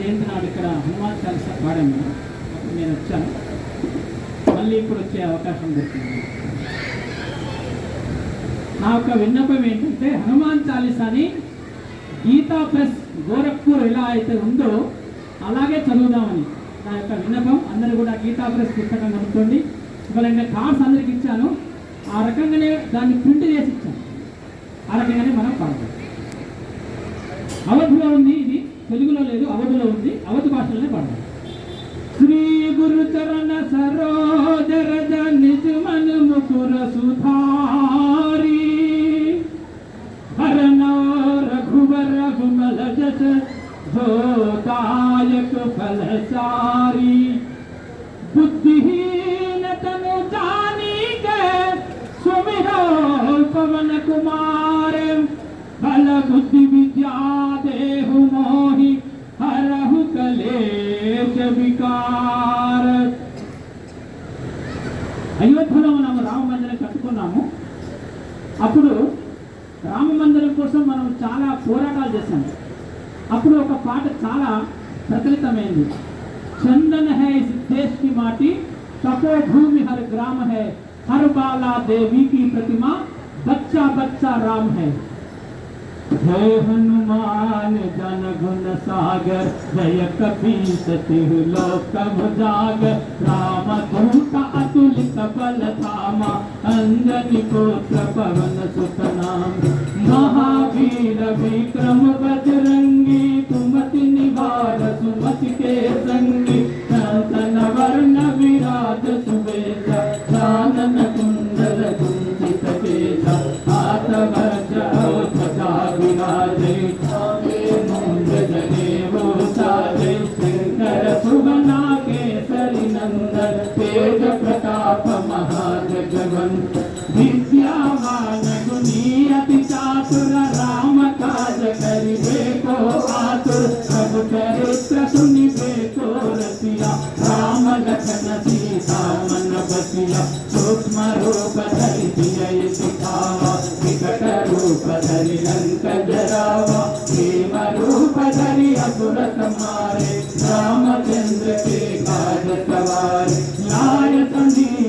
జయంతి నాడు ఇక్కడ హనుమాన్ చాలీస పాడాము అప్పుడు నేను వచ్చాను. మళ్ళీ ఇప్పుడు వచ్చే అవకాశం దొరికింది. నా యొక్క విన్నపం ఏంటంటే హనుమాన్ చాలీసాని గీతా ప్లస్ గోరఖ్పూర్ ఎలా అయితే ఉందో అలాగే చదువుదామని నా యొక్క విన్నపం. అందరూ కూడా గీతా ప్రెస్ పుస్తకం కనుక్కోండి ఇవాళ కార్డ్స్ అందరికి ఇచ్చాను. ఆ రకంగానే దాన్ని ప్రింట్ చేసి ఇచ్చాను. ఆ రకంగానే మనం పాడతాం అవధిలో ఉంది. తెలుగులో లేదు అవధిలో ఉంది అవధి భాషలోనే పాడతాం శ్రీ గురు చరణ సరోజరజ నిజ మను ముకుర సుధారి హరణ రఘువర విమల జస ధోతాయక ఫలచారి बुद्धिहीन तनु जानी के सुमिरो पवन कुमार बल बुद्धि विद्या देहु मोहि हरहु कलेश विकार అయోధ్యలో మనము రామ మందిరం కట్టుకున్నాము. అప్పుడు రామ మందిరం కోసం మనం చాలా పోరాటాలు చేశాము. అప్పుడు ఒక పాట చాలా ప్రచలితమైంది. చందన్ హై దేశ్కి మాటి తపో భూమి హర్ గ్రామ హై హర్ బాలా దేవికి ప్రతిమ బచ్చా బచ్చా రామ్ హై. जय हनुमान जन गुण सागर जय कपीस तिहु लोक जागर राम दूत अतुलित बल धामा अंजनी पुत्र पवन सुत नाम महावीर विक्रम बजरंगी कुमति निवार चातुर राम काज करिबे को आतुर प्रभु चरित्र सुनिबे को रसिया राम लखन सीता मन बसिया सूक्ष्म रूप धरि दिय सिखावा विकट रूप धरि लंक जरावा भीम रूप धरि असुर संहारे रामचंद्र के काज सवारे लाय संजीवन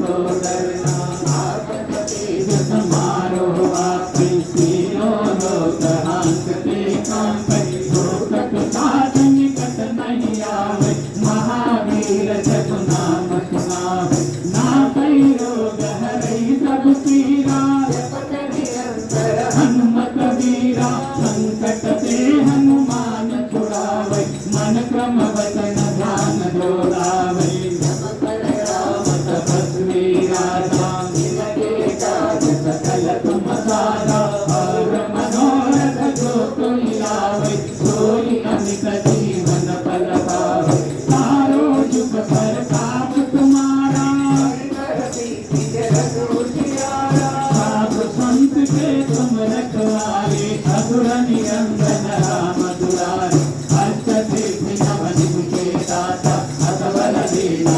assim.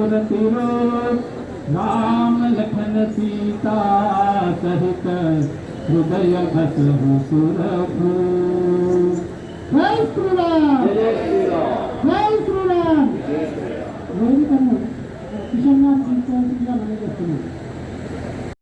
सुरसिर राम लखन सीता सहित हृदय बस सुर जय श्री राम जय श्री राम किशन राम जी को